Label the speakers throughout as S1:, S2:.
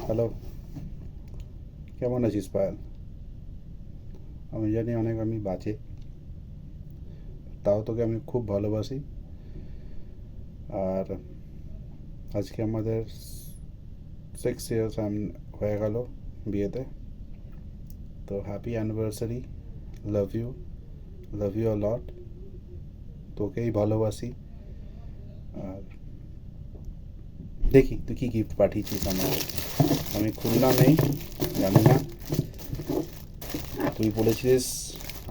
S1: Hello. কেমন আছিস পায়েল? আমি জানি অনেক আমি বাজে। তাও তোকে আমি খুব ভালোবাসি। আর আজকে আমাদের সিক্স ইয়ার্স হয়ে গেল বিয়েতে। তো happy anniversary love you love you lot তোকেই ভালোবাসি। আর দেখি, তুই কী গিফট পাঠিয়েছিস আমাকে? আমি খুললাম নেই, জানি না। তুই বলেছিস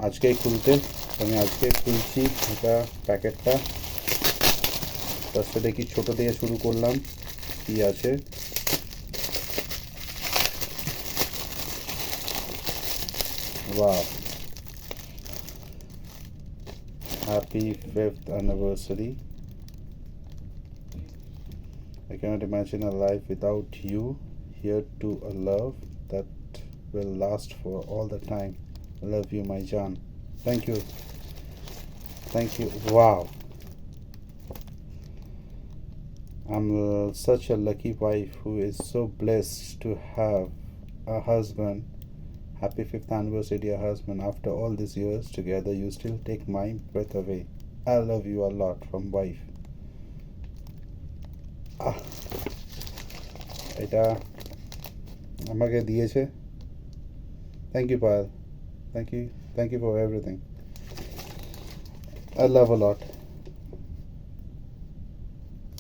S1: আজকেই খুলতে, আমি আজকে খুলছি এটা প্যাকেটটা। ফার্স্টে দেখি ছোটো দিয়ে শুরু করলাম? কী আছে? Wow. Happy fifth anniversary. I cannot imagine a life without you. Here to a love that will last for all the time. Love you, my John. Thank you. Thank you. Wow. I'm such a lucky wife who is so blessed to have a husband Happy fifth anniversary, dear husband. After all these years together, you still take my breath away. I love you a lot from wife. এটা আমাকে দিয়েছে। Thank you Payal thank you thank you for everything I love a lot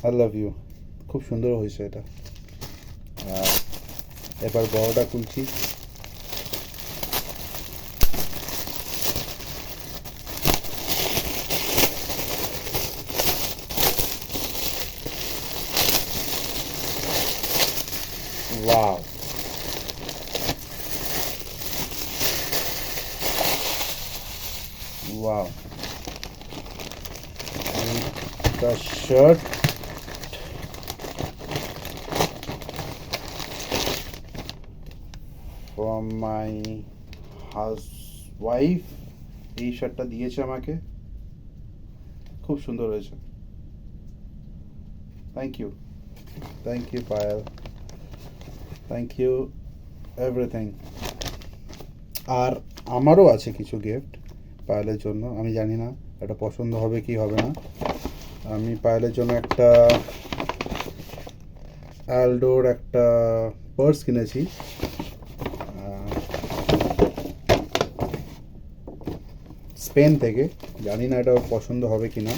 S1: I love you খুব সুন্দর হয়েছে এটা। এবার বড়টা খুলছি। Wow. Wow. And the shirt. From my house wife এই শার্টটা দিয়েছে আমাকে খুব সুন্দর হয়েছে thank you thank you Payel thank you everything আর আমারও আছে কিছু গিফট পায়েলের জন্য, আমি জানি না এটা পছন্দ হবে কি হবে না। আমি পায়েলের জন্য একটা অ্যালডোর একটা পার্স কিনেছি। স্পেন থেকে, জানি না এটা পছন্দ হবে কি না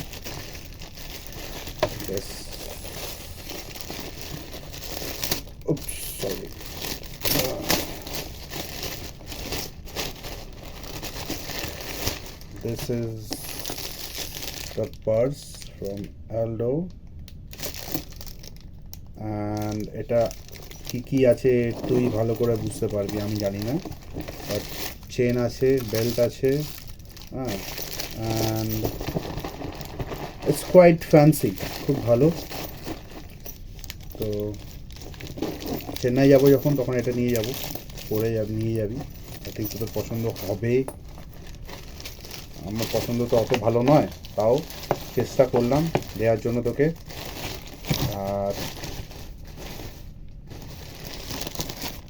S1: Yes. Oops, sorry. this is the purse from Aldo. And এটা কি কি আছে তুই ভালো করে বুঝতে পারবি আমি জানি না। বাট চেন আছে বেল্ট আছে হ্যাঁ। অ্যান্ড ইটস কোয়াইট ফ্যান্সি খুব ভালো। তো চেন্নাই যাব যখন, তখন এটা নিয়ে যাব। পরে নিয়ে যাবি। ঠিক তোর পছন্দ হবে। আমার পছন্দ তো অত ভালো নয়, তাও চেষ্টা করলাম দেওয়ার জন্য তোকে। আর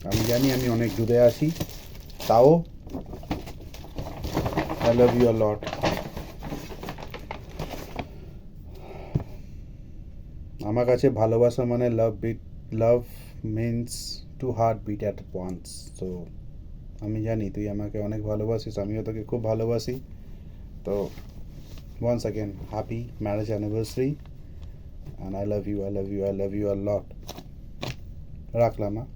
S1: আমি জানি আমি অনেক দূরে আছি, তাও আই লাভ ইউ লট আমার কাছে ভালোবাসা মানে love beat love means two heart beat at once তো আমি জানি তুই আমাকে অনেক ভালোবাসিস, আমিও তোকে খুব ভালোবাসি। তো once again happy marriage anniversary and I love you I love you I love you আর লট রাখলাম হ্যাঁ?